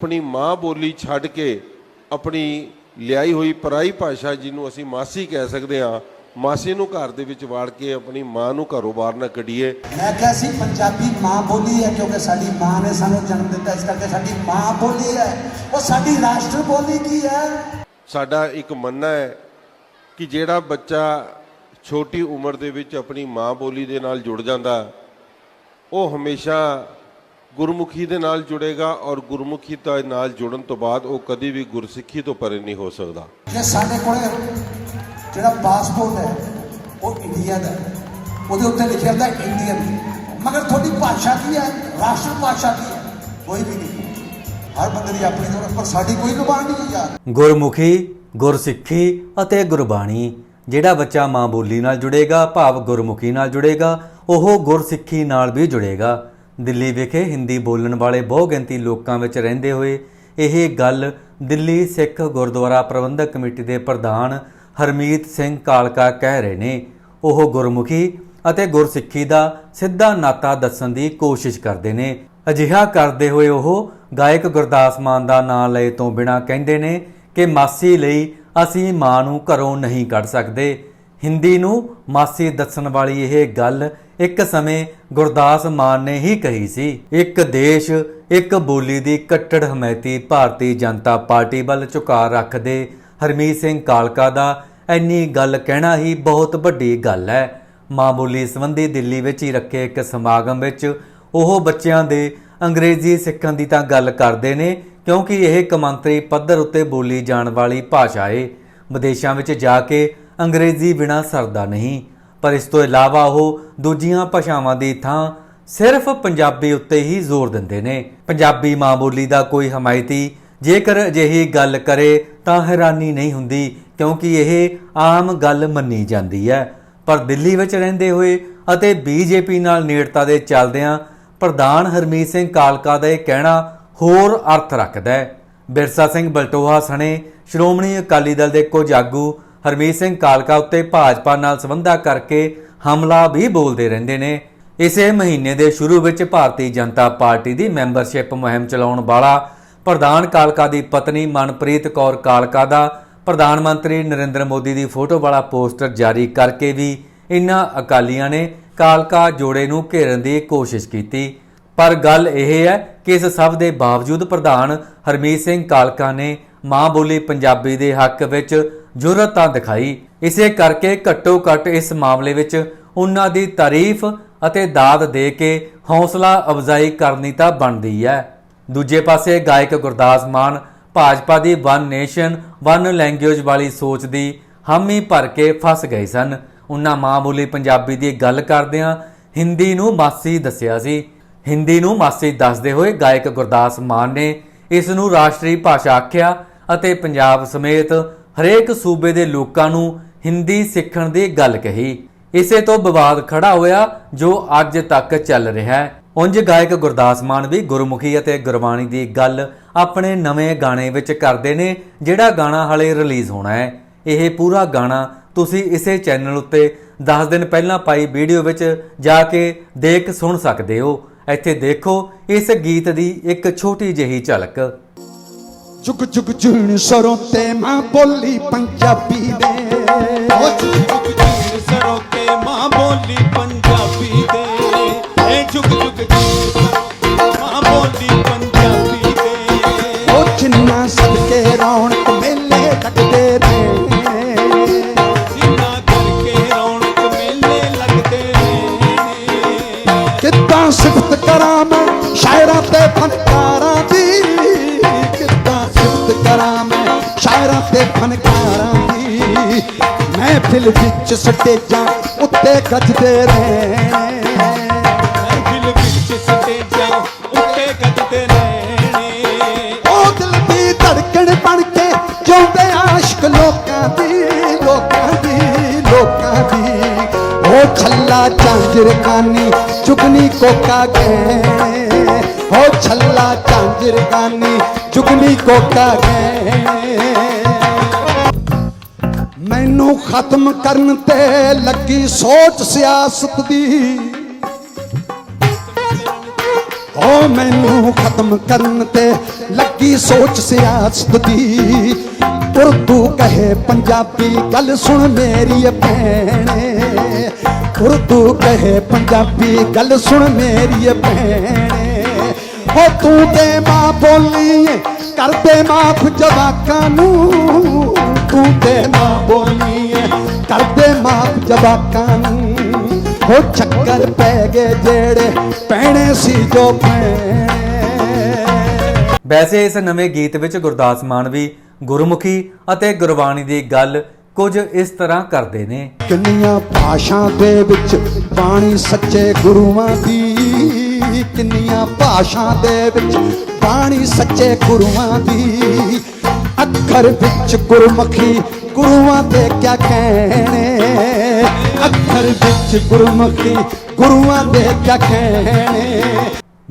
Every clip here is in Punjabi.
ਆਪਣੀ ਮਾਂ ਬੋਲੀ ਛੱਡ ਕੇ ਆਪਣੀ ਲਿਆਈ ਹੋਈ ਪਰਾਈ ਭਾਸ਼ਾ ਜਿਹਨੂੰ ਅਸੀਂ ਮਾਸੀ ਕਹਿ ਸਕਦੇ ਹਾਂ ਮਾਸੀ ਨੂੰ ਘਰ ਦੇ ਵਿੱਚ ਵਾੜ ਕੇ ਆਪਣੀ ਮਾਂ ਨੂੰ ਘਰੋਂ ਬਾਹਰ ਨਾ ਕੱਢੀਏ। ਮੈਂ ਕਿਹਾ ਸੀ ਪੰਜਾਬੀ ਮਾਂ ਬੋਲੀ ਹੈ ਕਿਉਂਕਿ ਸਾਡੀ ਮਾਂ ਨੇ ਸਾਨੂੰ ਜਨਮ ਦਿੱਤਾ ਇਸ ਕਰਕੇ ਸਾਡੀ ਮਾਂ ਬੋਲੀ ਹੈ। ਉਹ ਸਾਡੀ ਰਾਸ਼ਟਰ ਬੋਲੀ ਕੀ ਹੈ? ਸਾਡਾ ਇੱਕ ਮੰਨਣਾ ਹੈ ਕਿ ਜਿਹੜਾ ਬੱਚਾ ਛੋਟੀ ਉਮਰ ਦੇ ਵਿੱਚ ਆਪਣੀ ਮਾਂ ਬੋਲੀ ਦੇ ਨਾਲ ਜੁੜ ਜਾਂਦਾ ਉਹ ਹਮੇਸ਼ਾ ਗੁਰਮੁਖੀ ਦੇ ਨਾਲ ਜੁੜੇਗਾ ਔਰ ਗੁਰਮੁਖੀ ਦੇ ਨਾਲ ਜੁੜਨ ਤੋਂ ਬਾਅਦ ਉਹ ਕਦੀ ਵੀ ਗੁਰਸਿੱਖੀ ਤੋਂ ਪਰੇ ਨਹੀਂ ਹੋ ਸਕਦਾ। ਕਿ ਸਾਡੇ ਕੋਲੇ ਜਿਹੜਾ ਪਾਸਪੋਰਟ ਹੈ ਉਹ ਇੰਡੀਆ ਦਾ ਉਹਦੇ ਉੱਤੇ ਲਿਖਿਆ ਹੁੰਦਾ ਇੰਡੀਅਨ ਮਗਰ ਤੁਹਾਡੀ ਭਾਸ਼ਾ ਕੀ ਹੈ? ਰਾਸ਼ਟਰ ਭਾਸ਼ਾ ਕੀ ਹੈ? ਕੋਈ ਵੀ ਨਹੀਂ। ਹਰ ਬੰਦੇ ਦੀ ਆਪਣੀ ਜ਼ਰੂਰਤ ਪਰ ਸਾਡੀ ਕੋਈ ਜ਼ੁਬਾਨ ਨਹੀਂ ਹੈ ਯਾਰ। ਗੁਰਮੁਖੀ ਗੁਰਸਿੱਖੀ ਅਤੇ ਗੁਰਬਾਣੀ ਜਿਹੜਾ ਬੱਚਾ ਮਾਂ ਬੋਲੀ ਨਾਲ ਜੁੜੇਗਾ ਭਾਵ ਗੁਰਮੁਖੀ ਨਾਲ ਜੁੜੇਗਾ ਉਹ ਗੁਰਸਿੱਖੀ ਨਾਲ ਵੀ ਜੁੜੇਗਾ। ਦਿੱਲੀ ਵਿਖੇ ਹਿੰਦੀ ਬੋਲਣ ਵਾਲੇ ਬਹੁਗਿਣਤੀ ਲੋਕਾਂ ਵਿੱਚ ਰਹਿੰਦੇ ਹੋਏ ਇਹ ਗੱਲ ਦਿੱਲੀ ਸਿੱਖ ਗੁਰਦੁਆਰਾ ਪ੍ਰਬੰਧਕ ਕਮੇਟੀ ਦੇ ਪ੍ਰਧਾਨ ਹਰਮੀਤ ਸਿੰਘ ਕਾਲਕਾ ਕਹਿ ਰਹੇ ਨੇ। ਉਹ ਗੁਰਮੁਖੀ ਅਤੇ ਗੁਰਸਿੱਖੀ ਦਾ ਸਿੱਧਾ ਨਾਤਾ ਦੱਸਣ ਦੀ ਕੋਸ਼ਿਸ਼ ਕਰਦੇ ਨੇ। ਅਜਿਹਾ ਕਰਦੇ ਹੋਏ ਉਹ ਗਾਇਕ ਗੁਰਦਾਸ ਮਾਨ ਦਾ ਨਾਂ ਲਏ ਤੋਂ ਬਿਨਾ ਕਹਿੰਦੇ ਨੇ ਕਿ ਮਾਸੀ ਲਈ ਅਸੀਂ ਮਾਂ ਨੂੰ ਘਰੋਂ ਨਹੀਂ ਕੱਢ ਸਕਦੇ। ਹਿੰਦੀ ਨੂੰ ਮਾਸੀ ਦੱਸਣ ਵਾਲੀ ਇਹ ਗੱਲ ਇੱਕ ਸਮੇਂ ਗੁਰਦਾਸ ਮਾਨ ਨੇ ਹੀ ਕਹੀ ਸੀ, ਇੱਕ ਦੇਸ਼, ਇੱਕ ਬੋਲੀ ਦੀ ਕੱਟੜ ਹਮਾਇਤੀ ਭਾਰਤੀ ਜਨਤਾ ਪਾਰਟੀ ਵੱਲ ਝੁਕਾ ਰੱਖਦੇ ਹਰਮੀਤ ਸਿੰਘ ਕਾਲਕਾ ਦਾ ਇੰਨੀ ਗੱਲ ਕਹਿਣਾ ਹੀ ਬਹੁਤ ਵੱਡੀ ਗੱਲ ਹੈ। ਮਾਂ ਬੋਲੀ ਸੰਬੰਧੀ ਦਿੱਲੀ ਵਿੱਚ ਹੀ ਰੱਖੇ ਇੱਕ ਸਮਾਗਮ ਵਿੱਚ ਉਹ ਬੱਚਿਆਂ ਦੇ ਅੰਗਰੇਜ਼ੀ ਸਿੱਖਣ ਦੀ ਤਾਂ ਗੱਲ ਕਰਦੇ ਨੇ, ਕਿਉਂਕਿ ਇਹ ਕਮਾਂਤਰੀ ਪੱਧਰ ਉੱਤੇ ਬੋਲੀ ਜਾਣ ਵਾਲੀ ਭਾਸ਼ਾ ਏ। ਵਿਦੇਸ਼ਾਂ ਵਿੱਚ ਜਾ ਕੇ ਅੰਗਰੇਜ਼ੀ ਬਿਨਾ ਸਰਦਾ ਨਹੀਂ। ਪਰ ਇਸ ਤੋਂ ਇਲਾਵਾ ਉਹ ਦੂਜੀਆਂ ਭਾਸ਼ਾਵਾਂ ਦੀ ਥਾਂ ਸਿਰਫ ਪੰਜਾਬੀ ਉੱਤੇ ਹੀ ਜ਼ੋਰ ਦਿੰਦੇ ਨੇ। ਪੰਜਾਬੀ ਮਾਂ ਬੋਲੀ ਦਾ ਕੋਈ ਹਮਾਇਤੀ ਜੇਕਰ ਅਜਿਹੀ ਗੱਲ ਕਰੇ ਤਾਂ ਹੈਰਾਨੀ ਨਹੀਂ ਹੁੰਦੀ, ਕਿਉਂਕਿ ਇਹ ਆਮ ਗੱਲ ਮੰਨੀ ਜਾਂਦੀ ਹੈ। ਪਰ ਦਿੱਲੀ ਵਿੱਚ ਰਹਿੰਦੇ ਹੋਏ ਅਤੇ ਬੀਜੇਪੀ ਨਾਲ ਨੇੜਤਾ ਦੇ ਚੱਲਦਿਆਂ ਪ੍ਰਧਾਨ ਹਰਮੀਤ ਸਿੰਘ ਕਾਲਕਾ ਦਾ ਇਹ ਕਹਿਣਾ ਹੋਰ ਅਰਥ ਰੱਖਦਾ ਹੈ। ਬਿਰਸਾ ਸਿੰਘ ਬਲਟੋਹਾ ਸਣੇ ਸ਼੍ਰੋਮਣੀ ਅਕਾਲੀ ਦਲ ਦੇ ਕੁਝ ਆਗੂ ਹਰਮੀਤ ਸਿੰਘ ਕਾਲਕਾ ਉੱਤੇ ਭਾਜਪਾ ਨਾਲ ਸੰਬੰਧਾ ਕਰਕੇ ਹਮਲਾ ਵੀ ਬੋਲਦੇ ਰਹਿੰਦੇ ਨੇ। ਇਸੇ ਮਹੀਨੇ ਦੇ ਸ਼ੁਰੂ ਵਿੱਚ ਭਾਰਤੀ ਜਨਤਾ ਪਾਰਟੀ ਦੀ ਮੈਂਬਰਸ਼ਿਪ ਮੁਹਿੰਮ ਚਲਾਉਣ ਵਾਲਾ ਪ੍ਰਧਾਨ ਕਾਲਕਾ ਦੀ ਪਤਨੀ ਮਨਪ੍ਰੀਤ ਕੌਰ ਕਾਲਕਾ ਦਾ ਪ੍ਰਧਾਨ ਮੰਤਰੀ ਨਰਿੰਦਰ ਮੋਦੀ ਦੀ ਫੋਟੋ ਵਾਲਾ ਪੋਸਟਰ ਜਾਰੀ ਕਰਕੇ ਵੀ ਇਨ੍ਹਾਂ ਅਕਾਲੀਆਂ ਨੇ ਕਾਲਕਾ ਜੋੜੇ ਨੂੰ ਘੇਰਨ ਦੀ ਕੋਸ਼ਿਸ਼ ਕੀਤੀ। ਪਰ ਗੱਲ ਇਹ ਹੈ ਕਿ ਇਸ ਸਭ ਦੇ ਬਾਵਜੂਦ ਪ੍ਰਧਾਨ ਹਰਮੀਤ ਸਿੰਘ ਕਾਲਕਾ ਨੇ ਮਾਂ ਬੋਲੀ ਪੰਜਾਬੀ ਦੇ ਹੱਕ ਵਿੱਚ ਜੁਰਤ ਤਾਂ ਦਿਖਾਈ। ਇਸੇ ਕਰਕੇ ਘੱਟੋ ਘੱਟ ਇਸ ਮਾਮਲੇ ਵਿੱਚ ਉਹਨਾਂ ਦੀ ਤਾਰੀਫ ਅਤੇ ਦਾਦ ਦੇ ਕੇ ਹੌਸਲਾ ਅਫਜ਼ਾਈ ਕਰਨੀ ਤਾਂ ਬਣਦੀ ਹੈ। ਦੂਜੇ ਪਾਸੇ ਗਾਇਕ ਗੁਰਦਾਸ ਮਾਨ ਭਾਜਪਾ ਦੀ ਵਨ ਨੇਸ਼ਨ ਵਨ ਲੈਂਗੁਏਜ ਵਾਲੀ ਸੋਚ ਦੀ ਹਾਮੀ ਭਰ ਕੇ ਫਸ ਗਏ ਸਨ। ਉਹਨਾਂ ਮਾਂ ਬੋਲੀ ਪੰਜਾਬੀ ਦੀ ਗੱਲ ਕਰਦਿਆਂ ਹਿੰਦੀ ਨੂੰ ਮਾਸੀ ਦੱਸਿਆ ਸੀ। ਹਿੰਦੀ ਨੂੰ ਮਾਸੀ ਦੱਸਦੇ ਹੋਏ ਗਾਇਕ ਗੁਰਦਾਸ ਮਾਨ ਨੇ ਇਸ ਨੂੰ ਰਾਸ਼ਟਰੀ ਭਾਸ਼ਾ ਆਖਿਆ ਅਤੇ ਪੰਜਾਬ ਸਮੇਤ ਹਰੇਕ ਸੂਬੇ ਦੇ ਲੋਕਾਂ ਨੂੰ ਹਿੰਦੀ ਸਿੱਖਣ ਦੀ ਗੱਲ ਕਹੀ। ਇਸੇ ਤੋਂ ਵਿਵਾਦ ਖੜਾ ਹੋਇਆ ਜੋ ਅੱਜ ਤੱਕ ਚੱਲ ਰਿਹਾ ਹੈ। ਉਂਝ ਗਾਇਕ ਗੁਰਦਾਸ ਮਾਨ ਵੀ ਗੁਰਮੁਖੀ ਅਤੇ ਗੁਰਬਾਣੀ ਦੀ ਗੱਲ ਆਪਣੇ ਨਵੇਂ ਗਾਣੇ ਵਿੱਚ ਕਰਦੇ ਨੇ, ਜਿਹੜਾ ਗਾਣਾ ਹਲੇ ਰਿਲੀਜ਼ ਹੋਣਾ ਹੈ। ਇਹ ਪੂਰਾ ਗਾਣਾ ਤੁਸੀਂ ਇਸੇ ਚੈਨਲ ਉੱਤੇ 10 ਦਿਨ ਪਹਿਲਾਂ ਪਾਈ ਵੀਡੀਓ ਵਿੱਚ ਜਾ ਕੇ ਦੇਖ ਸੁਣ ਸਕਦੇ ਹੋ। ਇੱਥੇ ਦੇਖੋ, ਇਸ ਗੀਤ ਦੀ ਇੱਕ ਛੋਟੀ ਜਿਹੀ ਝਲਕ। ਜੁਗ ਜੁਗ ਜੂਣ ਸਰੋਂ ਤੇ ਮਾਂ ਬੋਲੀ ਪੰਜਾਬੀ ਦੇ। ਉਹ ਜੁਗ ਜੁਗ ਸਰੋਂ ਮਾਂ ਬੋਲੀ ਪੰਜਾਬੀ ਦੇ। ਏ ਜੁਗ ਜੁਗ ਜੀਰ ਸਰੋਂ ਮਾਂ ਬੋਲੀ ਪੰਜਾਬੀ ਦੇ। ਉਹ ਜਿੰਨਾ ਸਦਕੇ ਰੌਣਕ ਮੇਲੇ ਲੱਗਦੇ ਜਿੰਨਾ ਕਰਕੇ ਰੌਣਕ ਮੇਲੇ ਲੱਗਦੇ ਨੇ। ਕਿੱਦਾਂ ਸਿਫਤ ਕਰਾਂ ਮੈਂ ਸ਼ਾਇਰਾਂ ਤੇ ਫਨਕਾਰਾਂ ਦੀ? ਫਨਕਾਰਾਂ ਦੀ। ਮਹਿਫਿਲ ਵਿੱਚ ਸਟੇਜਾਂ ਉੱਤੇ ਗੱਜਦੇ ਰਹਿਣੇ ਮਹਿਫਿਲ ਵਿੱਚ ਸਟੇਜਾਂ ਉੱਤੇ ਗੱਜਦੇ ਰਹਿਣੇ। ਉਹ ਦਿਲ ਦੀ ਧੜਕਣ ਬਣ ਕੇ ਜਿਉਂਦੇ ਆਸ਼ਕ ਲੋਕਾਂ ਦੀ ਲੋਕਾਂ ਦੀ ਲੋਕਾਂ ਦੀ। ਉਹ ਛੱਲਾ ਝਾਂਜਰ ਕਾਨੀ ਚੁਗਨੀ ਕੋਕਾ ਗਏ ਉਹ ਛੱਲਾ ਝਾਂਜਰ ਕਾਨੀ ਚੁਗਨੀ ਕੋਕਾ ਗਏ ਮੈਨੂੰ ਖਤਮ ਕਰਨ ਤੇ ਲੱਗੀ ਸੋਚ ਸਿਆਸਤ ਦੀ। ਉਹ ਮੈਨੂੰ ਖਤਮ ਕਰਨ ਤੇ ਲੱਗੀ ਸੋਚ ਸਿਆਸਤ ਦੀ। ਉਰਦੂ ਕਹੇ, ਪੰਜਾਬੀ ਗੱਲ ਸੁਣ ਮੇਰੀ ਭੈਣੇ। ਉਰਦੂ ਕਹੇ, ਪੰਜਾਬੀ ਗੱਲ ਸੁਣ ਮੇਰੀ ਭੈਣੇ। ਹੋ ਤੂੰ ਤੇ ਮਾਂ ਬੋਲੀ ਕਰਦੇ ਮਾਫ ਜਵਾਕਾਂ ਨੂੰ। ਤੂੰ ਤੇ ਮਾਂ ਬੋਲੀ ਏ, ਕਰਦੇ ਮਾਫ ਜਵਾਕਾਂ ਨੂੰ। ਹੋ ਚੱਕਰ ਪੈ ਗਏ ਜਿਹੜੇ ਪੈਣੇ ਸੀ ਜੋ ਪੈਣੇ। ਵੈਸੇ ਇਸ ਨਵੇਂ ਗੀਤ ਵਿੱਚ ਗੁਰਦਾਸ ਮਾਨ ਵੀ ਗੁਰਮੁਖੀ ਅਤੇ ਗੁਰਬਾਣੀ ਦੀ ਗੱਲ ਕੁਝ ਇਸ ਤਰ੍ਹਾਂ ਕਰਦੇ ਨੇ। ਕਿੰਨੀਆਂ ਭਾਸ਼ਾ ਦੇ ਵਿੱਚ ਬਾਣੀ ਸੱਚੇ ਗੁਰੂਆਂ ਦੀ ਕਿੰਨੀਆਂ ਭਾਸ਼ਾ ਦੇ ਵਿੱਚ ਬਾਣੀ ਸੱਚੇ ਗੁਰੂਆਂ ਦੀ ਅੱਖਰ ਵਿੱਚ ਗੁਰਮੁਖੀ ਗੁਰੂਆਂ ਦੇ ਕਿਆ ਕਹਿਣੇ? ਅੱਖਰ ਵਿੱਚ ਗੁਰਮੁਖੀ ਗੁਰੂਆਂ ਦੇ ਕਿਆ ਕਹਿਣੇ?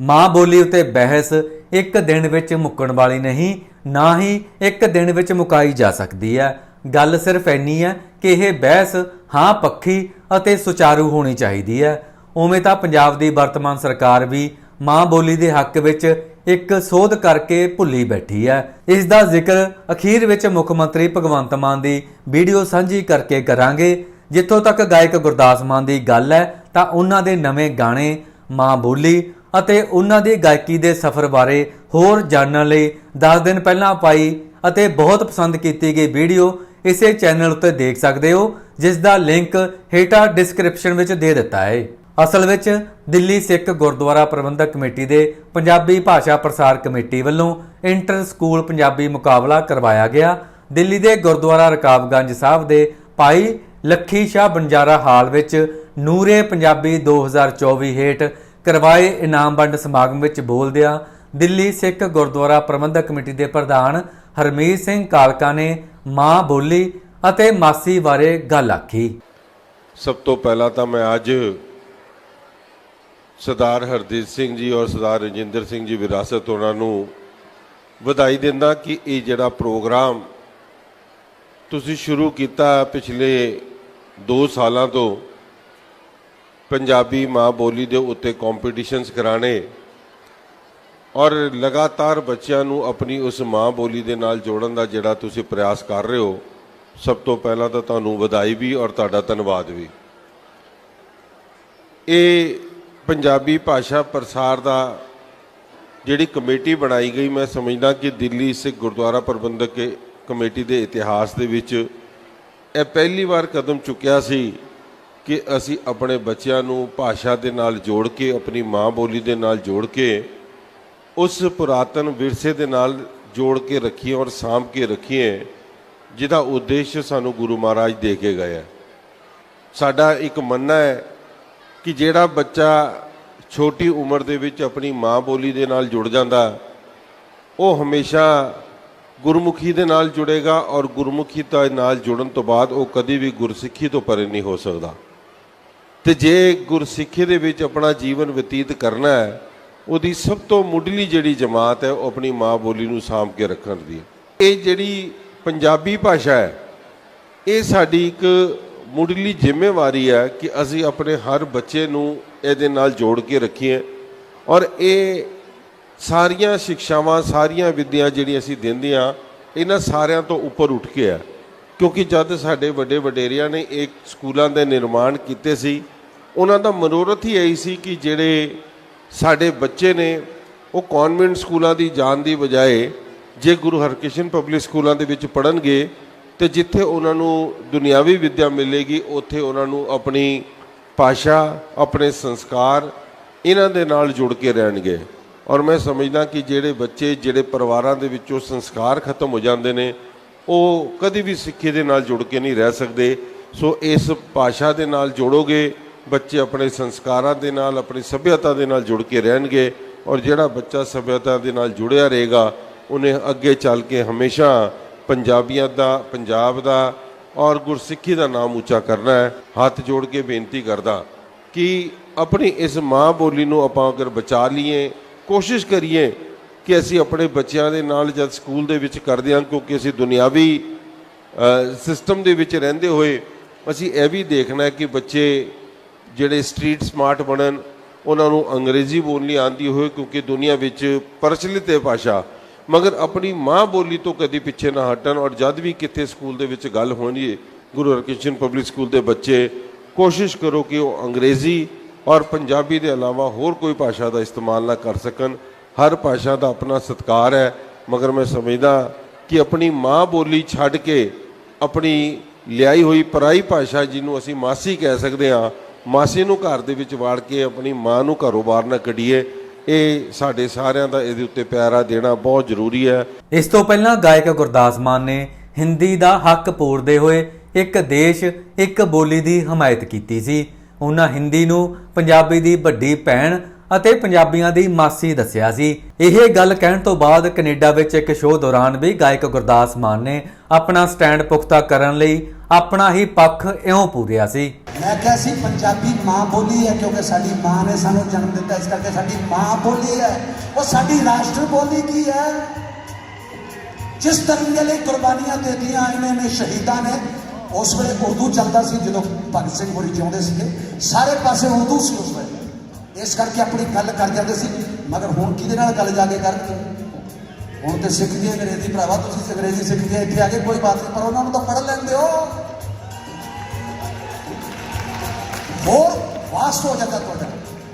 ਮਾਂ ਬੋਲੀ ਉਤੇ ਬਹਿਸ ਇੱਕ ਦਿਨ ਵਿੱਚ ਮੁੱਕਣ ਵਾਲੀ ਨਹੀਂ, ਨਾ ਹੀ ਇੱਕ ਦਿਨ ਵਿੱਚ ਮੁਕਾਈ ਜਾ ਸਕਦੀ ਹੈ। ਗੱਲ ਸਿਰਫ ਇੰਨੀ ਹੈ ਕਿ ਇਹ ਬਹਿਸ ਹਾਂ ਪੱਖੀ ਅਤੇ ਸੁਚਾਰੂ ਹੋਣੀ ਚਾਹੀਦੀ ਹੈ। ਉਵੇਂ ਤਾਂ ਪੰਜਾਬ ਦੀ ਵਰਤਮਾਨ ਸਰਕਾਰ ਵੀ ਮਾਂ ਬੋਲੀ ਦੇ ਹੱਕ ਵਿੱਚ ਇੱਕ ਸੋਧ ਕਰਕੇ ਭੁੱਲੀ ਬੈਠੀ ਹੈ। ਇਸ ਦਾ ਜ਼ਿਕਰ ਅਖੀਰ ਵਿੱਚ ਮੁੱਖ ਮੰਤਰੀ ਭਗਵੰਤ ਮਾਨ ਦੀ ਵੀਡੀਓ ਸਾਂਝੀ ਕਰਕੇ ਕਰਾਂਗੇ। ਜਿੱਥੋਂ ਤੱਕ ਗਾਇਕ ਗੁਰਦਾਸ ਮਾਨ ਦੀ ਗੱਲ ਹੈ, ਤਾਂ ਉਹਨਾਂ ਦੇ ਨਵੇਂ ਗਾਣੇ, ਮਾਂ ਬੋਲੀ ਅਤੇ ਉਹਨਾਂ ਦੀ ਗਾਇਕੀ ਦੇ ਸਫ਼ਰ ਬਾਰੇ ਹੋਰ ਜਾਣਨ ਲਈ 10 ਦਿਨ ਪਹਿਲਾਂ ਪਾਈ ਅਤੇ ਬਹੁਤ ਪਸੰਦ ਕੀਤੀ ਗਈ ਵੀਡੀਓ ਇਸੇ ਚੈਨਲ ਉੱਤੇ ਦੇਖ ਸਕਦੇ ਹੋ, ਜਿਸ ਦਾ ਲਿੰਕ ਹੇਠਾਂ ਡਿਸਕ੍ਰਿਪਸ਼ਨ ਵਿੱਚ ਦੇ ਦਿੱਤਾ ਹੈ। ਅਸਲ ਵਿੱਚ ਦਿੱਲੀ ਸਿੱਖ ਗੁਰਦੁਆਰਾ ਪ੍ਰਬੰਧਕ ਕਮੇਟੀ ਦੇ ਪੰਜਾਬੀ ਭਾਸ਼ਾ ਪ੍ਰਸਾਰ ਕਮੇਟੀ ਵੱਲੋਂ ਇੰਟਰ ਸਕੂਲ ਪੰਜਾਬੀ ਮੁਕਾਬਲਾ ਕਰਵਾਇਆ ਗਿਆ। ਦਿੱਲੀ ਦੇ ਗੁਰਦੁਆਰਾ ਰਕਾਬਗੰਜ ਸਾਹਿਬ ਦੇ ਭਾਈ ਲੱਖੀ ਸ਼ਾਹ ਬੰਜਾਰਾ ਹਾਲ ਵਿੱਚ ਨੂਰੇ ਪੰਜਾਬੀ 2024 ਹੇਠ ਕਰਵਾਏ ਇਨਾਮ ਵੰਡ ਸਮਾਗਮ ਵਿੱਚ ਬੋਲਦਿਆਂ ਦਿੱਲੀ ਸਿੱਖ ਗੁਰਦੁਆਰਾ ਪ੍ਰਬੰਧਕ ਕਮੇਟੀ ਦੇ ਪ੍ਰਧਾਨ ਹਰਮੀਤ ਸਿੰਘ ਕਾਲਕਾ ਨੇ ਮਾਂ ਬੋਲੀ ਅਤੇ ਮਾਸੀ ਬਾਰੇ ਗੱਲ ਆਖੀ। ਸਭ ਤੋਂ ਪਹਿਲਾਂ ਤਾਂ ਮੈਂ ਅੱਜ ਸਰਦਾਰ ਹਰਦੀਪ ਸਿੰਘ ਜੀ ਔਰ ਸਰਦਾਰ ਰਜਿੰਦਰ ਸਿੰਘ ਜੀ ਵਿਰਾਸਤ ਉਹਨਾਂ ਨੂੰ ਵਧਾਈ ਦਿੰਦਾ ਕਿ ਇਹ ਜਿਹੜਾ ਪ੍ਰੋਗਰਾਮ ਤੁਸੀਂ ਸ਼ੁਰੂ ਕੀਤਾ ਪਿਛਲੇ 2 ਸਾਲਾਂ ਤੋਂ ਪੰਜਾਬੀ ਮਾਂ ਬੋਲੀ ਦੇ ਉੱਤੇ ਕੰਪੀਟੀਸ਼ਨਸ ਕਰਾਣੇ ਔਰ ਲਗਾਤਾਰ ਬੱਚਿਆਂ ਨੂੰ ਆਪਣੀ ਉਸ ਮਾਂ ਬੋਲੀ ਦੇ ਨਾਲ ਜੋੜਨ ਦਾ ਜਿਹੜਾ ਤੁਸੀਂ ਪ੍ਰਯਾਸ ਕਰ ਰਹੇ ਹੋ, ਸਭ ਤੋਂ ਪਹਿਲਾਂ ਤਾਂ ਤੁਹਾਨੂੰ ਵਧਾਈ ਵੀ ਔਰ ਤੁਹਾਡਾ ਧੰਨਵਾਦ ਵੀ। ਇਹ ਪੰਜਾਬੀ ਭਾਸ਼ਾ ਪ੍ਰਸਾਰ ਦਾ ਜਿਹੜੀ ਕਮੇਟੀ ਬਣਾਈ ਗਈ, ਮੈਂ ਸਮਝਦਾ ਕਿ ਦਿੱਲੀ ਸਿੱਖ ਗੁਰਦੁਆਰਾ ਪ੍ਰਬੰਧਕ ਕੇ- ਕਮੇਟੀ ਦੇ ਇਤਿਹਾਸ ਦੇ ਵਿੱਚ ਇਹ ਪਹਿਲੀ ਵਾਰ ਕਦਮ ਚੁੱਕਿਆ ਸੀ ਕਿ ਅਸੀਂ ਆਪਣੇ ਬੱਚਿਆਂ ਨੂੰ ਭਾਸ਼ਾ ਦੇ ਨਾਲ ਜੋੜ ਕੇ, ਆਪਣੀ ਮਾਂ ਬੋਲੀ ਦੇ ਨਾਲ ਜੋੜ ਕੇ, ਉਸ ਪੁਰਾਤਨ ਵਿਰਸੇ ਦੇ ਨਾਲ ਜੋੜ ਕੇ ਰੱਖੀਏ ਔਰ ਸਾਂਭ ਕੇ ਰੱਖੀਏ, ਜਿਹਦਾ ਉਦੇਸ਼ ਸਾਨੂੰ ਗੁਰੂ ਮਹਾਰਾਜ ਦੇ ਕੇ ਗਏ ਹੈ ਸਾਡਾ ਇੱਕ ਮੰਨਣਾ ਹੈ ਕਿ ਜਿਹੜਾ ਬੱਚਾ ਛੋਟੀ ਉਮਰ ਦੇ ਵਿੱਚ ਆਪਣੀ ਮਾਂ ਬੋਲੀ ਦੇ ਨਾਲ ਜੁੜ ਜਾਂਦਾ, ਉਹ ਹਮੇਸ਼ਾ ਗੁਰਮੁਖੀ ਦੇ ਨਾਲ ਜੁੜੇਗਾ ਔਰ ਗੁਰਮੁਖੀ ਦੇ ਨਾਲ ਜੁੜਨ ਤੋਂ ਬਾਅਦ ਉਹ ਕਦੀ ਵੀ ਗੁਰਸਿੱਖੀ ਤੋਂ ਪਰੇ ਨਹੀਂ ਹੋ ਸਕਦਾ। ਤੇ ਜੇ ਗੁਰਸਿੱਖੀ ਦੇ ਵਿੱਚ ਆਪਣਾ ਜੀਵਨ ਬਤੀਤ ਕਰਨਾ ਹੈ, ਉਹਦੀ ਸਭ ਤੋਂ ਮੁੱਢਲੀ ਜਿਹੜੀ ਜਮਾਤ ਹੈ, ਉਹ ਆਪਣੀ ਮਾਂ ਬੋਲੀ ਨੂੰ ਸਾਂਭ ਕੇ ਰੱਖਣ ਦੀ ਹੈ। ਇਹ ਜਿਹੜੀ ਪੰਜਾਬੀ ਭਾਸ਼ਾ ਹੈ, ਇਹ ਸਾਡੀ ਇੱਕ ਮੁੱਢਲੀ ਜ਼ਿੰਮੇਵਾਰੀ ਹੈ ਕਿ ਅਸੀਂ ਆਪਣੇ ਹਰ ਬੱਚੇ ਨੂੰ ਇਹਦੇ ਨਾਲ ਜੋੜ ਕੇ ਰੱਖੀਏ ਔਰ ਇਹ ਸਾਰੀਆਂ ਸਿੱਖਿਆਵਾਂ, ਸਾਰੀਆਂ ਵਿਦਿਆ ਜਿਹੜੀਆਂ ਅਸੀਂ ਦਿੰਦੇ ਹਾਂ, ਇਹਨਾਂ ਸਾਰਿਆਂ ਤੋਂ ਉੱਪਰ ਉੱਠ ਕੇ ਹੈ। ਕਿਉਂਕਿ ਜਦ ਸਾਡੇ ਵੱਡੇ ਵਡੇਰਿਆਂ ਨੇ ਇੱਕ ਸਕੂਲਾਂ ਦੇ ਨਿਰਮਾਣ ਕੀਤੇ ਸੀ, ਉਹਨਾਂ ਦਾ ਮਨੋਰਥ ਹੀ ਇਹੀ ਸੀ ਕਿ ਜਿਹੜੇ ਸਾਡੇ ਬੱਚੇ ਨੇ, ਉਹ ਕਨਵੈਂਟ ਸਕੂਲਾਂ ਦੀ ਜਾਣ ਦੀ ਬਜਾਏ ਜੇ ਗੁਰੂ ਹਰਕ੍ਰਿਸ਼ਨ ਪਬਲਿਕ ਸਕੂਲਾਂ ਦੇ ਵਿੱਚ ਪੜਨਗੇ ਤੇ ਜਿੱਥੇ ਉਹਨਾਂ ਨੂੰ ਦੁਨਿਆਵੀ ਵਿੱਦਿਆ ਮਿਲੇਗੀ, ਉੱਥੇ ਉਹਨਾਂ ਨੂੰ ਆਪਣੀ ਭਾਸ਼ਾ, ਆਪਣੇ ਸੰਸਕਾਰ ਇਹਨਾਂ ਦੇ ਨਾਲ ਜੁੜ ਕੇ ਰਹਿਣਗੇ। ਔਰ ਮੈਂ ਸਮਝਦਾ ਕਿ ਜਿਹੜੇ ਬੱਚੇ, ਜਿਹੜੇ ਪਰਿਵਾਰਾਂ ਦੇ ਵਿੱਚੋਂ ਸੰਸਕਾਰ ਖਤਮ ਹੋ ਜਾਂਦੇ ਨੇ, ਉਹ ਕਦੀ ਵੀ ਸਿੱਖੀ ਦੇ ਨਾਲ ਜੁੜ ਕੇ ਨਹੀਂ ਰਹਿ ਸਕਦੇ। ਸੋ ਇਸ ਭਾਸ਼ਾ ਦੇ ਨਾਲ ਜੋੜੋਗੇ, ਬੱਚੇ ਆਪਣੇ ਸੰਸਕਾਰਾਂ ਦੇ ਨਾਲ, ਆਪਣੀ ਸੱਭਿਅਤਾ ਦੇ ਨਾਲ ਜੁੜ ਕੇ ਰਹਿਣਗੇ, ਔਰ ਜਿਹੜਾ ਬੱਚਾ ਸੱਭਿਅਤਾ ਦੇ ਨਾਲ ਜੁੜਿਆ ਰਹੇਗਾ, ਉਹਨੇ ਅੱਗੇ ਚੱਲ ਕੇ ਹਮੇਸ਼ਾ ਪੰਜਾਬੀਆਂ ਦਾ, ਪੰਜਾਬ ਦਾ ਔਰ ਗੁਰਸਿੱਖੀ ਦਾ ਨਾਮ ਉੱਚਾ ਕਰਨਾ ਹੈ, ਹੱਥ ਜੋੜ ਕੇ ਬੇਨਤੀ ਕਰਦਾ ਕਿ ਆਪਣੀ ਇਸ ਮਾਂ ਬੋਲੀ ਨੂੰ ਆਪਾਂ ਅਗਰ ਬਚਾ ਲਈਏ, ਕੋਸ਼ਿਸ਼ ਕਰੀਏ ਕਿ ਅਸੀਂ ਆਪਣੇ ਬੱਚਿਆਂ ਦੇ ਨਾਲ ਜਦ ਸਕੂਲ ਦੇ ਵਿੱਚ ਕਰਦੇ ਹਾਂ, ਕਿਉਂਕਿ ਅਸੀਂ ਦੁਨਿਆਵੀ ਸਿਸਟਮ ਦੇ ਵਿੱਚ ਰਹਿੰਦੇ ਹੋਏ ਅਸੀਂ ਇਹ ਵੀ ਦੇਖਣਾ ਹੈ ਕਿ ਬੱਚੇ ਜਿਹੜੇ ਸਟਰੀਟ ਸਮਾਰਟ ਬਣਨ, ਉਹਨਾਂ ਨੂੰ ਅੰਗਰੇਜ਼ੀ ਬੋਲਣੀ ਆਉਂਦੀ ਹੋਵੇ, ਕਿਉਂਕਿ ਦੁਨੀਆ ਵਿੱਚ ਪ੍ਰਚਲਿਤ ਹੈ ਭਾਸ਼ਾ ਮਗਰ ਆਪਣੀ ਮਾਂ ਬੋਲੀ ਤੋਂ ਕਦੀ ਪਿੱਛੇ ਨਾ ਹਟਣ ਔਰ ਜਦ ਵੀ ਕਿਤੇ ਸਕੂਲ ਦੇ ਵਿੱਚ ਗੱਲ ਹੋਣੀ ਹੈ ਗੁਰੂ ਹਰਕ੍ਰਿਸ਼ਨ ਪਬਲਿਕ ਸਕੂਲ ਦੇ ਬੱਚੇ, ਕੋਸ਼ਿਸ਼ ਕਰੋ ਕਿ ਉਹ ਅੰਗਰੇਜ਼ੀ ਔਰ ਪੰਜਾਬੀ ਦੇ ਇਲਾਵਾ ਹੋਰ ਕੋਈ ਭਾਸ਼ਾ ਦਾ ਇਸਤੇਮਾਲ ਨਾ ਕਰ ਸਕਣ। ਹਰ ਭਾਸ਼ਾ ਦਾ ਆਪਣਾ ਸਤਿਕਾਰ ਹੈ, ਮਗਰ ਮੈਂ ਸਮਝਦਾ ਕਿ ਆਪਣੀ ਮਾਂ ਬੋਲੀ ਛੱਡ ਕੇ ਆਪਣੀ ਲਿਆਈ ਹੋਈ ਪਰਾਈ ਭਾਸ਼ਾ ਜਿਹਨੂੰ ਅਸੀਂ ਮਾਸੀ ਕਹਿ ਸਕਦੇ ਹਾਂ, ਮਾਸੀ ਨੂੰ ਘਰ ਦੇ ਵਿੱਚ ਵਾੜ ਕੇ ਆਪਣੀ ਮਾਂ ਨੂੰ ਘਰੋਂ ਬਾਹਰ ਨਾ ਕੱਢੀਏ। ਇਹ ਸਾਡੇ ਸਾਰਿਆਂ ਦਾ ਇਹਦੇ ਉੱਤੇ ਪਿਆਰਾ ਦੇਣਾ ਬਹੁਤ ਜ਼ਰੂਰੀ ਹੈ। ਇਸ ਤੋਂ ਪਹਿਲਾਂ ਗਾਇਕ ਗੁਰਦਾਸ ਮਾਨ ਨੇ ਹਿੰਦੀ ਦਾ ਹੱਕ ਪੂਰਦੇ ਹੋਏ ਇੱਕ ਦੇਸ਼, ਇੱਕ ਬੋਲੀ ਦੀ ਹਮਾਇਤ ਕੀਤੀ ਸੀ। ਉਹਨਾਂ ਹਿੰਦੀ ਨੂੰ ਪੰਜਾਬੀ ਦੀ ਵੱਡੀ ਭੈਣ ਅਤੇ ਪੰਜਾਬੀਆਂ ਦੀ ਮਾਸੀ ਦੱਸਿਆ ਸੀ। ਇਹ ਗੱਲ ਕਹਿਣ ਤੋਂ ਬਾਅਦ ਕੈਨੇਡਾ ਵਿੱਚ ਇੱਕ ਸ਼ੋਅ ਦੌਰਾਨ ਵੀ ਗਾਇਕ ਗੁਰਦਾਸ ਮਾਨ ਨੇ ਆਪਣਾ ਸਟੈਂਡ ਪੁਖਤਾ ਕਰਨ ਲਈ ਆਪਣਾ ਹੀ ਪੱਖ ਇਉਂ ਪੂਰਿਆ ਸੀ। ਮੈਂ ਕਿਹਾ ਸੀ, ਪੰਜਾਬੀ ਮਾਂ ਬੋਲੀ ਹੈ ਕਿਉਂਕਿ ਸਾਡੀ ਮਾਂ ਨੇ ਸਾਨੂੰ ਜਨਮ ਦਿੱਤਾ, ਇਸ ਕਰਕੇ ਸਾਡੀ ਮਾਂ ਬੋਲੀ ਹੈ। ਉਹ ਸਾਡੀ ਰਾਸ਼ਟਰ ਬੋਲੀ ਕੀ ਹੈ? ਜਿਸ ਤਰ੍ਹਾਂ ਲਈ ਕੁਰਬਾਨੀਆਂ ਦਿੱਤੀਆਂ ਇਹਨਾਂ ਨੇ, ਸ਼ਹੀਦਾਂ ਨੇ, ਉਸ ਵੇਲੇ ਉਰਦੂ ਚੱਲਦਾ ਸੀ ਜਦੋਂ ਭਗਤ ਸਿੰਘ ਹੋਰੀ ਜਿਉਂਦੇ ਸੀਗੇ। ਸਾਰੇ ਪਾਸੇ ਉਰਦੂ ਸੀ ਉਸ ਵੇਲੇ। ਇਸ ਕਰਕੇ ਆਪਣੀ ਗੱਲ ਕਰ ਜਾਂਦੇ ਸੀ, ਮਗਰ ਹੁਣ ਕਿਹਦੇ ਨਾਲ ਗੱਲ ਜਾ ਕੇ ਕਰਨਗੇ ਹੁਣ ਤੇ ਸਿੱਖ ਗਏ ਅੰਗਰੇਜ਼ੀ ਭਰਾਵਾ ਤੁਸੀਂ ਅੰਗਰੇਜ਼ੀ ਸਿੱਖ ਗਏ ਇੱਥੇ ਆ ਕੇ ਕੋਈ ਬਾਤ ਨਹੀਂ, ਪਰ ਉਹਨਾਂ ਨੂੰ ਤਾਂ ਪੜ੍ਹ ਲੈਂਦੇ ਹੋ। ਹੋਰ ਵਾਸਟ ਹੋ ਜਾਂਦਾ ਤੁਹਾਡਾ।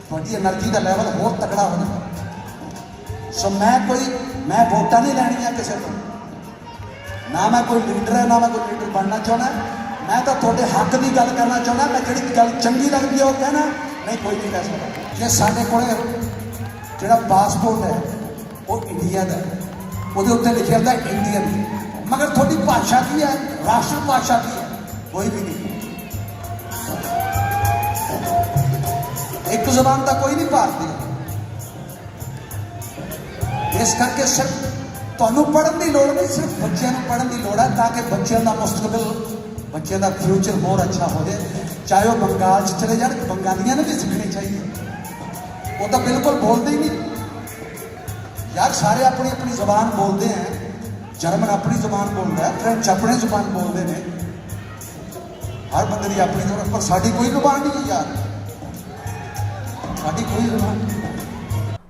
ਤੁਹਾਡੀ એનર્ਜੀ ਦਾ ਲੈਵਲ ਹੋਰ ਤਕੜਾ ਹੋ ਜਾਂਦਾ। ਸੋ ਮੈਂ ਕੋਈ ਮੈਂ ਵੋਟਾਂ ਨਹੀਂ ਲੈਣੀਆਂ ਕਿਸੇ ਤੋਂ। ਨਾ ਮੈਂ ਕੋਈ ਲੀਡਰ ਹੈ, ਨਾ ਮੈਂ ਕੋਈ ਲੀਡਰ ਬਣਨਾ ਚਾਹਣਾ ਮੈਂ ਤਾਂ ਤੁਹਾਡੇ ਹੱਕ ਦੀ ਗੱਲ ਕਰਨਾ ਚਾਹੁੰਦਾ। ਮੈਂ ਜਿਹੜੀ ਗੱਲ ਚੰਗੀ ਲੱਗਦੀ ਹੈ ਉਹ ਕਹਿਣਾ, ਨਹੀਂ ਕੋਈ ਨਹੀਂ ਕਹਿ ਸਕਦਾ। ਜੇ ਸਾਡੇ ਕੋਲੇ ਜਿਹੜਾ ਪਾਸਪੋਰਟ ਹੈ, ਉਹ ਇੰਡੀਆ ਦਾ ਹੈ। ਉਹਦੇ ਉੱਤੇ ਲਿਖਿਆ ਹੁੰਦਾ ਇੰਡੀਅਨ। ਮਗਰ ਤੁਹਾਡੀ ਭਾਸ਼ਾ ਕੀ ਹੈ? ਰਾਸ਼ਟਰ ਭਾਸ਼ਾ ਕੀ ਹੈ? ਕੋਈ ਵੀ ਨਹੀਂ। ਇੱਕ ਜ਼ਬਾਨ ਤਾਂ ਕੋਈ ਨਹੀਂ ਭਾਰਤੀ ਇਸ ਕਰਕੇ ਸਿਰਫ ਤੁਹਾਨੂੰ ਪੜ੍ਹਨ ਦੀ ਲੋੜ ਨਹੀਂ, ਸਿਰਫ ਬੱਚਿਆਂ ਨੂੰ ਪੜ੍ਹਨ ਦੀ ਲੋੜ ਹੈ ਤਾਂ ਕਿ ਬੱਚਿਆਂ ਦਾ ਮੁਸਤਕਬਲ, ਬੱਚਿਆਂ ਦਾ ਫਿਊਚਰ ਹੋਰ ਅੱਛਾ ਹੋਵੇ ਚਾਹੇ ਉਹ ਬੰਗਾਲ 'ਚ ਚਲੇ ਜਾਣ, ਬੰਗਾਲੀਆਂ ਨੂੰ ਵੀ ਸਿੱਖਣੀ ਚਾਹੀਦੀ। ਉਹ ਤਾਂ ਬਿਲਕੁਲ ਬੋਲਦੇ ਹੀ ਨਹੀਂ। ਯਾਰ ਸਾਰੇ ਆਪਣੀ ਆਪਣੀ ਜ਼ਬਾਨ ਬੋਲਦੇ ਹੈ ਜਰਮਨ ਆਪਣੀ ਜ਼ਬਾਨ ਬੋਲਦਾ ਹੈ, ਫ੍ਰੈਂਚ ਆਪਣੀ ਜ਼ਬਾਨ ਬੋਲਦੇ ਨੇ। ਹਰ ਬੰਦੇ ਦੀ ਆਪਣੀ ਜ਼ਬਾਨ, ਪਰ ਸਾਡੀ ਕੋਈ ਜ਼ਬਾਨ ਨਹੀਂ ਯਾਰ। ਸਾਡੀ ਕੋਈ ਜ਼ਬਾਨ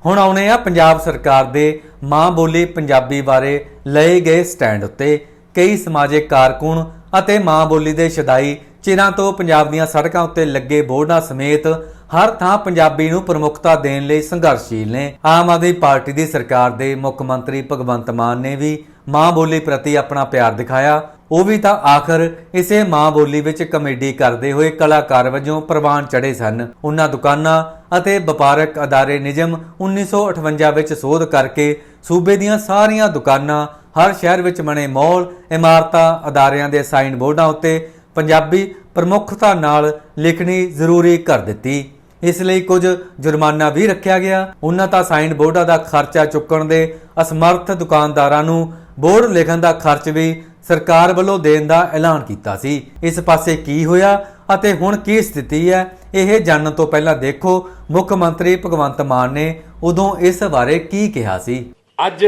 ਹੁਣ ਆਉਣੇ ਆ ਪੰਜਾਬ ਸਰਕਾਰ ਦੇ ਮਾਂ ਬੋਲੀ ਪੰਜਾਬੀ ਬਾਰੇ ਲਏ ਗਏ ਸਟੈਂਡ ਉੱਤੇ। ਕਈ ਸਮਾਜਿਕ ਕਾਰਕੁਨ ਅਤੇ ਮਾਂ ਬੋਲੀ ਦੇ ਸ਼ਦਾਈ ਚਿਰਾਂ ਤੋਂ ਪੰਜਾਬ ਦੀਆਂ ਸੜਕਾਂ ਉੱਤੇ ਲੱਗੇ ਬੋਰਡਾਂ ਸਮੇਤ ਹਰ ਥਾਂ ਪੰਜਾਬੀ ਨੂੰ ਪ੍ਰਮੁੱਖਤਾ ਦੇਣ ਲਈ ਸੰਘਰਸ਼ੀਲ ਨੇ। ਆਮ ਆਦਮੀ ਪਾਰਟੀ ਦੀ ਸਰਕਾਰ ਦੇ ਮੁੱਖ ਮੰਤਰੀ ਭਗਵੰਤ ਮਾਨ ਨੇ ਵੀ ਮਾਂ ਬੋਲੀ ਪ੍ਰਤੀ ਆਪਣਾ ਪਿਆਰ ਦਿਖਾਇਆ। ਉਹ ਵੀ ਤਾਂ ਆਖਰ ਇਸੇ ਮਾਂ ਬੋਲੀ ਵਿੱਚ ਕਮੇਡੀ ਕਰਦੇ ਹੋਏ ਕਲਾਕਾਰ ਵਜੋਂ ਪ੍ਰਵਾਨ ਚੜੇ ਸਨ। ਉਹਨਾਂ ਦੁਕਾਨਾਂ ਅਤੇ ਵਪਾਰਕ ਅਦਾਰੇ ਨਿਯਮ 1958 ਵਿੱਚ ਸੋਧ ਕਰਕੇ ਸੂਬੇ ਦੀਆਂ ਸਾਰੀਆਂ ਦੁਕਾਨਾਂ, ਹਰ ਸ਼ਹਿਰ ਵਿੱਚ ਬਣੇ ਮਾਲ, ਇਮਾਰਤਾਂ, ਅਦਾਰਿਆਂ ਦੇ ਸਾਈਨ ਬੋਰਡਾਂ ਉੱਤੇ ਪੰਜਾਬੀ ਪ੍ਰਮੁੱਖਤਾ ਨਾਲ ਲਿਖਣੀ ਜ਼ਰੂਰੀ ਕਰ ਦਿੱਤੀ। ਇਸ ਲਈ ਕੁਝ ਜੁਰਮਾਨਾ ਵੀ ਰੱਖਿਆ ਗਿਆ। ਉਹਨਾਂ ਤਾਂ ਸਾਈਨ ਬੋਰਡਾਂ ਦਾ ਖਰਚਾ ਚੁੱਕਣ ਦੇ ਅਸਮਰਥ ਦੁਕਾਨਦਾਰਾਂ ਨੂੰ ਬੋਰਡ ਲਿਖਣ ਦਾ ਖਰਚ ਵੀ ਸਰਕਾਰ ਵੱਲੋਂ ਦੇਣ ਦਾ ਐਲਾਨ ਕੀਤਾ ਸੀ। ਇਸ ਪਾਸੇ ਕੀ ਹੋਇਆ ਅਤੇ ਹੁਣ ਕੀ ਸਥਿਤੀ ਹੈ, ਇਹ ਜਾਣਨ ਤੋਂ ਪਹਿਲਾਂ ਦੇਖੋ। ਮੁੱਖ ਮੰਤਰੀ ਭਗਵੰਤ ਮਾਨ ਨੇ ਉਦੋਂ ਇਸ ਬਾਰੇ ਕੀ ਕਿਹਾ ਸੀ? ਅੱਜ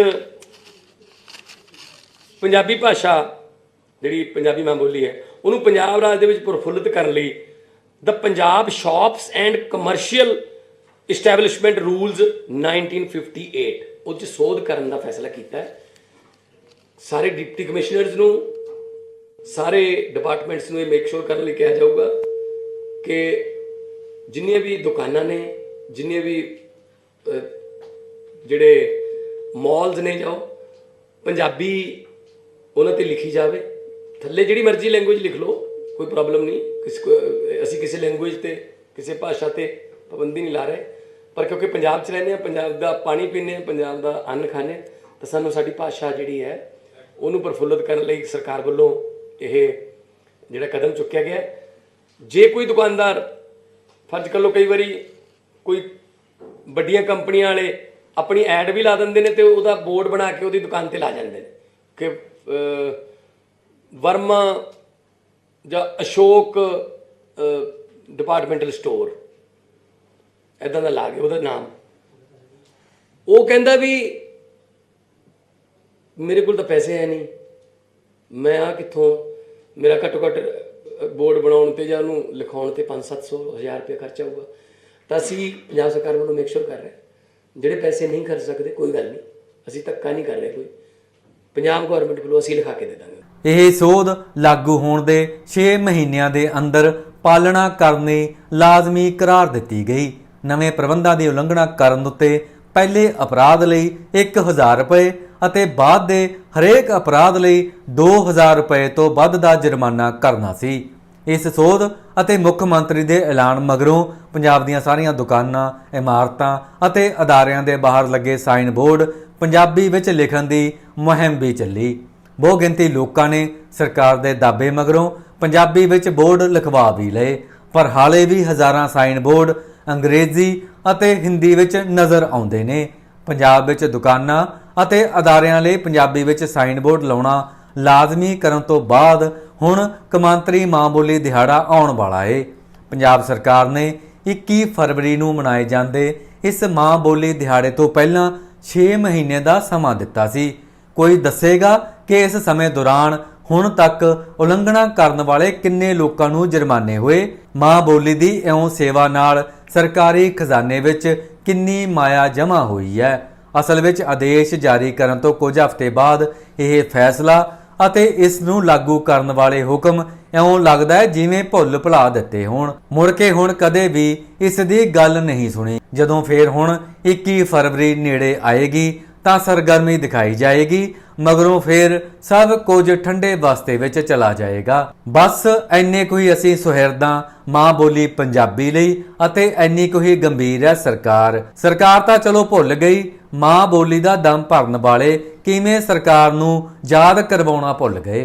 ਪੰਜਾਬੀ ਭਾਸ਼ਾ ਜਿਹੜੀ ਪੰਜਾਬੀ ਮਾਂ ਬੋਲੀ ਹੈ ਉਹਨੂੰ ਪੰਜਾਬ ਰਾਜ ਦੇ ਵਿੱਚ ਪ੍ਰਫੁੱਲਿਤ ਕਰਨ ਲਈ the Punjab shops and commercial establishment rules 1958 ਉਹ 'ਚ ਸੋਧ ਕਰਨ ਦਾ ਫੈਸਲਾ ਕੀਤਾ ਹੈ। ਸਾਰੇ ਡਿਪਟੀ ਕਮਿਸ਼ਨਰਸ ਨੂੰ, ਸਾਰੇ ਡਿਪਾਰਟਮੈਂਟਸ ਨੂੰ ਇਹ ਮੇਕ ਸ਼ੋਰ ਕਰਨ ਲਈ ਕਿਹਾ ਜਾਊਗਾ ਕਿ ਜਿੰਨੀਆਂ ਵੀ ਦੁਕਾਨਾਂ ਨੇ, ਜਿੰਨੀਆਂ ਵੀ ਜਿਹੜੇ ਮਾਲਸ ਨੇ ਜਾਓ ਪੰਜਾਬੀ ਉਹਨਾਂ ਤੇ ਲਿਖੀ ਜਾਵੇ। ਥੱਲੇ ਜਿਹੜੀ ਮਰਜ਼ੀ ਲੈਂਗੁਏਜ ਲਿਖ ਲਓ ਕੋਈ ਪ੍ਰੋਬਲਮ ਨਹੀਂ। ਕਿਸ ਕੋ ਅਸੀਂ ਕਿਸੇ ਲੈਂਗੁਏਜ ਤੇ ਕਿਸੇ ਭਾਸ਼ਾ ਤੇ ਪਾਬੰਦੀ ਨਹੀਂ ਲਾ ਰਹੇ। ਪਰ ਕਿਉਂਕਿ ਪੰਜਾਬ 'ਚ ਰਹਿੰਦੇ ਆ ਪੰਜਾਬ ਦਾ ਪਾਣੀ ਪੀਂਦੇ ਆ ਪੰਜਾਬ ਦਾ ਅੰਨ ਖਾਂਦੇ ਹਾਂ, ਤਾਂ ਸਾਨੂੰ ਸਾਡੀ ਭਾਸ਼ਾ ਜਿਹੜੀ ਹੈ ਉਹਨੂੰ ਪ੍ਰਫੁੱਲਤ ਕਰਨ ਲਈ ਸਰਕਾਰ ਵੱਲੋਂ ਇਹ ਜਿਹੜਾ ਕਦਮ ਚੁੱਕਿਆ ਗਿਆ ਜੇ ਕੋਈ ਦੁਕਾਨਦਾਰ ਫਰਜ਼ ਕਰ ਲਓ ਕਈ ਵਾਰੀ ਕੋਈ ਵੱਡੀਆਂ ਕੰਪਨੀਆਂ ਵਾਲੇ ਆਪਣੀ ਐਡ ਵੀ ਲਾ ਦਿੰਦੇ ਨੇ ਤੇ ਉਹਦਾ ਬੋਰਡ ਬਣਾ ਕੇ ਉਹਦੀ ਦੁਕਾਨ ਤੇ ਲਾ ਜਾਂਦੇ ਨੇ। ਕਿ ਵਰਮਾ ਜਾਂ ਅਸ਼ੋਕ ਡਿਪਾਰਟਮੈਂਟਲ ਸਟੋਰ ਐਦਾਂ ਦਾ ਲਾ ਕੇ ਉਹਦਾ ਨਾਮ। ਉਹ ਕਹਿੰਦਾ ਵੀ ਮੇਰੇ ਕੋਲ ਤਾਂ ਪੈਸੇ ਹੈ ਨਹੀਂ। ਮੈਂ ਆ ਕਿੱਥੋਂ? ਮੇਰਾ ਘੱਟੋ ਘੱਟ ਬੋਰਡ ਬਣਾਉਣ ਤੇ ਜਾਂ ਉਹਨੂੰ ਲਿਖਾਉਣ ਤੇ 5-700 ਹਜ਼ਾਰ ਰੁਪਏ ਖਰਚਾ ਹੋਊਗਾ ਤਾਂ ਅਸੀਂ ਪੰਜਾਬ ਸਰਕਾਰ ਵੱਲੋਂ ਮੇਕ ਸ਼ੋਰ ਕਰ ਰਹੇ ਜਿਹੜੇ ਪੈਸੇ ਨਹੀਂ ਖਰਚ ਸਕਦੇ, ਕੋਈ ਗੱਲ ਨਹੀਂ। ਅਸੀਂ ਧੱਕਾ ਨਹੀਂ ਕਰ ਰਹੇ ਕੋਈ। ਪੰਜਾਬ ਗਵਰਨਮੈਂਟ ਵੱਲੋਂ ਅਸੀਂ ਲਿਖਾ ਕੇ ਦੇ ਦਾਂਗੇ। ਇਹ ਸੋਧ ਲਾਗੂ ਹੋਣ ਦੇ 6 ਮਹੀਨਿਆਂ ਦੇ ਅੰਦਰ ਪਾਲਣਾ ਕਰਨੀ ਲਾਜ਼ਮੀ ਕਰਾਰ ਦਿੱਤੀ ਗਈ। ਨਵੇਂ ਪ੍ਰਬੰਧਾਂ ਦੀ ਉਲੰਘਣਾ ਕਰਨ ਉੱਤੇ ਪਹਿਲੇ ਅਪਰਾਧ ਲਈ 1000 ਰੁਪਏ ਅਤੇ ਬਾਅਦ ਦੇ ਹਰੇਕ ਅਪਰਾਧ ਲਈ 2000 ਰੁਪਏ ਤੋਂ ਵੱਧ ਦਾ ਜੁਰਮਾਨਾ ਕਰਨਾ ਸੀ। ਇਸ ਸੋਧ ਅਤੇ ਮੁੱਖ ਮੰਤਰੀ ਦੇ ਐਲਾਨ ਮਗਰੋਂ ਪੰਜਾਬ ਦੀਆਂ ਸਾਰੀਆਂ ਦੁਕਾਨਾਂ, ਇਮਾਰਤਾਂ ਅਤੇ ਅਦਾਰਿਆਂ ਦੇ ਬਾਹਰ ਲੱਗੇ ਸਾਈਨ ਬੋਰਡ ਪੰਜਾਬੀ ਵਿੱਚ ਲਿਖਣ ਦੀ ਮੁਹਿੰਮ ਵੀ ਚੱਲੀ। ਬਹੁ ਗਿਣਤੀ ਲੋਕਾਂ ਨੇ ਸਰਕਾਰ ਦੇ ਦਾਬੇ ਮਗਰੋਂ ਪੰਜਾਬੀ ਵਿੱਚ ਬੋਰਡ ਲਿਖਵਾ ਵੀ ਲਏ, ਪਰ ਹਾਲੇ ਵੀ ਹਜ਼ਾਰਾਂ ਸਾਈਨ ਬੋਰਡ ਅੰਗਰੇਜ਼ੀ ਅਤੇ ਹਿੰਦੀ ਵਿੱਚ ਨਜ਼ਰ ਆਉਂਦੇ ਨੇ। ਪੰਜਾਬ ਵਿੱਚ ਦੁਕਾਨਾਂ ਅਤੇ ਅਦਾਰਿਆਂ ਲਈ ਪੰਜਾਬੀ ਵਿੱਚ ਸਾਈਨ ਬੋਰਡ ਲਾਉਣਾ ਲਾਜ਼ਮੀ ਕਰਨ ਤੋਂ ਬਾਅਦ ਹੁਣ ਕਮਾਂਤਰੀ ਮਾਂ ਬੋਲੀ ਦਿਹਾੜਾ ਆਉਣ ਵਾਲਾ ਏ। ਪੰਜਾਬ ਸਰਕਾਰ ਨੇ 21 ਫਰਵਰੀ ਨੂੰ ਮਨਾਏ ਜਾਂਦੇ ਇਸ ਮਾਂ ਬੋਲੀ ਦਿਹਾੜੇ ਤੋਂ ਪਹਿਲਾਂ 6 ਮਹੀਨੇ ਦਾ ਸਮਾਂ ਦਿੱਤਾ ਸੀ। ਕੋਈ ਦੱਸੇਗਾ ਕਿ ਇਸ ਸਮੇਂ ਦੌਰਾਨ ਹੁਣ ਤੱਕ ਉਲੰਘਣਾ ਕਰਨ ਵਾਲੇ ਕਿੰਨੇ ਲੋਕਾਂ ਨੂੰ ਜੁਰਮਾਨੇ ਹੋਏ? ਮਾਂ ਬੋਲੀ ਦੀ ਇਉਂ ਸੇਵਾ ਨਾਲ ਸਰਕਾਰੀ ਖਜ਼ਾਨੇ ਵਿੱਚ ਕਿੰਨੀ ਮਾਇਆ ਜਮ੍ਹਾਂ ਹੋਈ ਹੈ? ਅਸਲ ਵਿੱਚ ਆਦੇਸ਼ ਜਾਰੀ ਕਰਨ ਤੋਂ ਕੁਝ ਹਫ਼ਤੇ ਬਾਅਦ ਇਹ ਫੈਸਲਾ ਅਤੇ ਇਸ ਨੂੰ ਲਾਗੂ ਕਰਨ ਵਾਲੇ ਹੁਕਮ ਇਉਂ ਲੱਗਦਾ ਹੈ ਜਿਵੇਂ ਭੁੱਲ ਭੁਲਾ ਦਿੱਤੇ ਹੋਣ। ਮੁੜ ਕੇ ਹੁਣ ਕਦੇ ਵੀ ਇਸ ਦੀ ਗੱਲ ਨਹੀਂ ਸੁਣੀ। ਜਦੋਂ ਫੇਰ ਹੁਣ 21 ਫਰਵਰੀ ਨੇੜੇ ਆਏਗੀ ਤਾਂ ਸਰਗਰਮੀ ਦਿਖਾਈ ਜਾਏਗੀ, ਮਗਰੋਂ ਫਿਰ ਸਭ ਕੁਝ ਠੰਡੇ ਵਾਸਤੇ ਵਿੱਚ ਚਲਾ ਜਾਏਗਾ। ਬਸ, ਐਨੇ ਕੋਈ ਅਸੀਂ ਸੁਹਿਰਦਾਂ, ਮਾਂ ਬੋਲੀ ਪੰਜਾਬੀ ਲਈ ਅਤੇ ਐਨੀ ਕੋਈ ਗੰਭੀਰ ਹੈ ਸਰਕਾਰ। ਸਰਕਾਰ ਤਾਂ ਚਲੋ ਭੁੱਲ ਗਈ, ਮਾਂ ਬੋਲੀ ਦਾ ਦਮ ਭਰਨ ਵਾਲੇ ਕਿਵੇਂ ਸਰਕਾਰ ਨੂੰ ਯਾਦ ਕਰਵਾਉਣਾ ਭੁੱਲ ਗਏ।